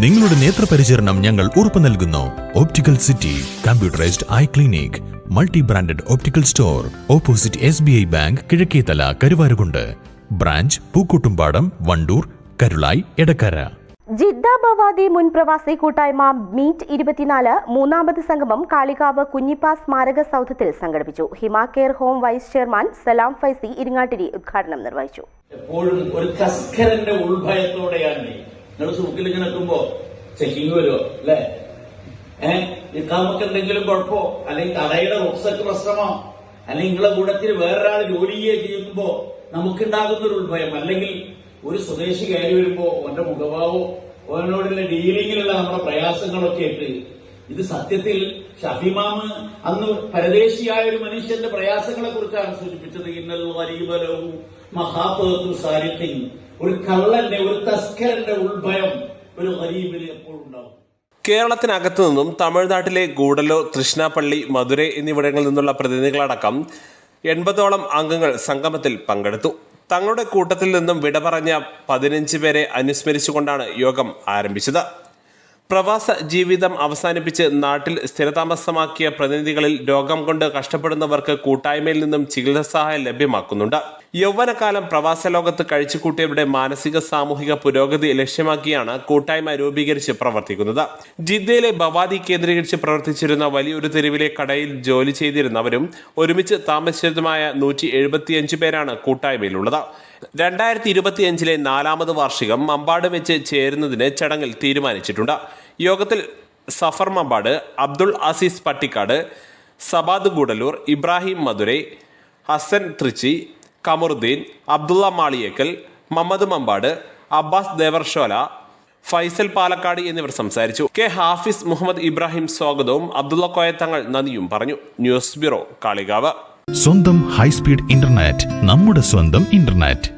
നിങ്ങളുടെ നേത്രപരിചരണം ഞങ്ങൾ ഉറപ്പു നൽകുന്നു. Optical city computerised eye clinic multi branded optical store opposite S B I bank Kizhakkethala Karuvarakundu. Branch Pookkottumpadam Wandoor Karulai Edakkara. Jeddah Bawadi മുൻ പ്രവാസി കൂട്ടായ്മ meet ഇരുപത്തിനാല് മൂന്നാമത് സംഗമം കാളികാവ് കുഞ്ഞിപ്പ സ്മാരക സൗധത്തിൽ സംഘടിപ്പിച്ചു. Hima care home vice chairman Salam Faizy Iringattiri ഉദ്ഘാടനം നിർവഹിച്ചു. എപ്പോഴും ഒരു കസ്കരന്റെ ഉൾഭയത്തോടെയാണ് നിങ്ങൾ സുഖത്തിൽ ഇങ്ങനെ നിൽക്കുമ്പോ ചെക്കിങ് വരുമോ അല്ലേ? ഏഹ് നമുക്ക് എന്തെങ്കിലും കുഴപ്പമോ അല്ലെങ്കിൽ കടയുടെ റൊക്സക്ക് പ്രശ്നമോ? അല്ലെങ്കിൽ നിങ്ങളെ കൂടത്തിൽ വേറൊരാൾ ജോലി ചെയ്യുമ്പോ നമുക്കുണ്ടാകുന്ന ഒരു ഉത്ഭയം അല്ലെങ്കിൽ ഒരു സ്വദേശി കയറി വരുമ്പോ ഓന്റെ മുഖഭാവോ ഓനോടുള്ള ഡീലിങ്ങിലുള്ള നമ്മുടെ പ്രയാസങ്ങളൊക്കെ ആയിട്ട് ഇത് സത്യത്തിൽ ഷഫിമാമ് അന്ന് പരദേശിയായ ഒരു മനുഷ്യന്റെ പ്രയാസങ്ങളെ കുറിച്ചാണ് സൂചിപ്പിച്ചത്. ഇന്നൽ വരീബലവും മഹാപത്തു സാരിത്തിങ് ഒരു കള്ളന്റെ ഒരു തസ്കരന്റെ ഉൾഭയം ഒരു എപ്പോൾ ഉണ്ടാവും. കേരളത്തിനകത്തു നിന്നും തമിഴ്നാട്ടിലെ ഗൂഡലൂർ തൃഷ്ണാപ്പള്ളി മധുരൈ എന്നിവിടങ്ങളിൽ നിന്നുള്ള പ്രതിനിധികളടക്കം എൺപതോളം അംഗങ്ങൾ സംഗമത്തിൽ പങ്കെടുത്തു. തങ്ങളുടെ കൂട്ടത്തിൽ നിന്നും വിട പറഞ്ഞ പതിനഞ്ച് പേരെ അനുസ്മരിച്ചുകൊണ്ടാണ് യോഗം ആരംഭിച്ചത്. പ്രവാസ ജീവിതം അവസാനിപ്പിച്ച് നാട്ടിൽ സ്ഥിരതാമസമാക്കിയ പ്രതിനിധികളിൽ രോഗം കൊണ്ട് കഷ്ടപ്പെടുന്നവർക്ക് കൂട്ടായ്മയിൽ നിന്നും ചികിത്സാ സഹായം ലഭ്യമാക്കുന്നുണ്ട്. യൗവനകാലം പ്രവാസ ലോകത്ത് കഴിച്ചുകൂട്ടിയവരുടെ മാനസിക സാമൂഹിക പുരോഗതി ലക്ഷ്യമാക്കിയാണ് കൂട്ടായ്മ രൂപീകരിച്ച് പ്രവർത്തിക്കുന്നത്. ജിദ്ദയിലെ ബവാദി കേന്ദ്രീകരിച്ച് പ്രവർത്തിച്ചിരുന്ന വലിയൊരു തെരുവിലെ കടയിൽ ജോലി ചെയ്തിരുന്നവരും ഒരുമിച്ച് താമസിച്ചതുമായ നൂറ്റി എഴുപത്തിയഞ്ച് പേരാണ് കൂട്ടായ്മയിലുള്ളത്. രണ്ടായിരത്തി ഇരുപത്തിയഞ്ചിലെ നാലാമത് വാർഷികം മമ്പാട് വെച്ച് ചേരുന്നതിന് ചടങ്ങിൽ തീരുമാനിച്ചിട്ടുണ്ട്. യോഗത്തിൽ സഫർ മമ്പാട് അബ്ദുൾ അസീസ് പട്ടിക്കാട് സബാദ് ഗുഡലൂർ ഇബ്രാഹിം മധുരൈ ഹസൻ തൃച്ചി കമറുദ്ദീൻ അബ്ദുള്ള മാളിയേക്കൽ മുഹമ്മദ് മമ്പാട് അബ്ബാസ് ദേവർഷോല ഫൈസൽ പാലക്കാട് എന്നിവർ സംസാരിച്ചു. കെ ഹാഫിസ് മുഹമ്മദ് ഇബ്രാഹിം സ്വാഗതവും അബ്ദുള്ള കോയത്തങ്ങൾ നന്ദിയും പറഞ്ഞു. News bureau Kalikavu. സ്വന്തം ഹൈസ്പീഡ് ഇന്റർനെറ്റ് നമ്മുടെ സ്വന്തം ഇന്റർനെറ്റ്.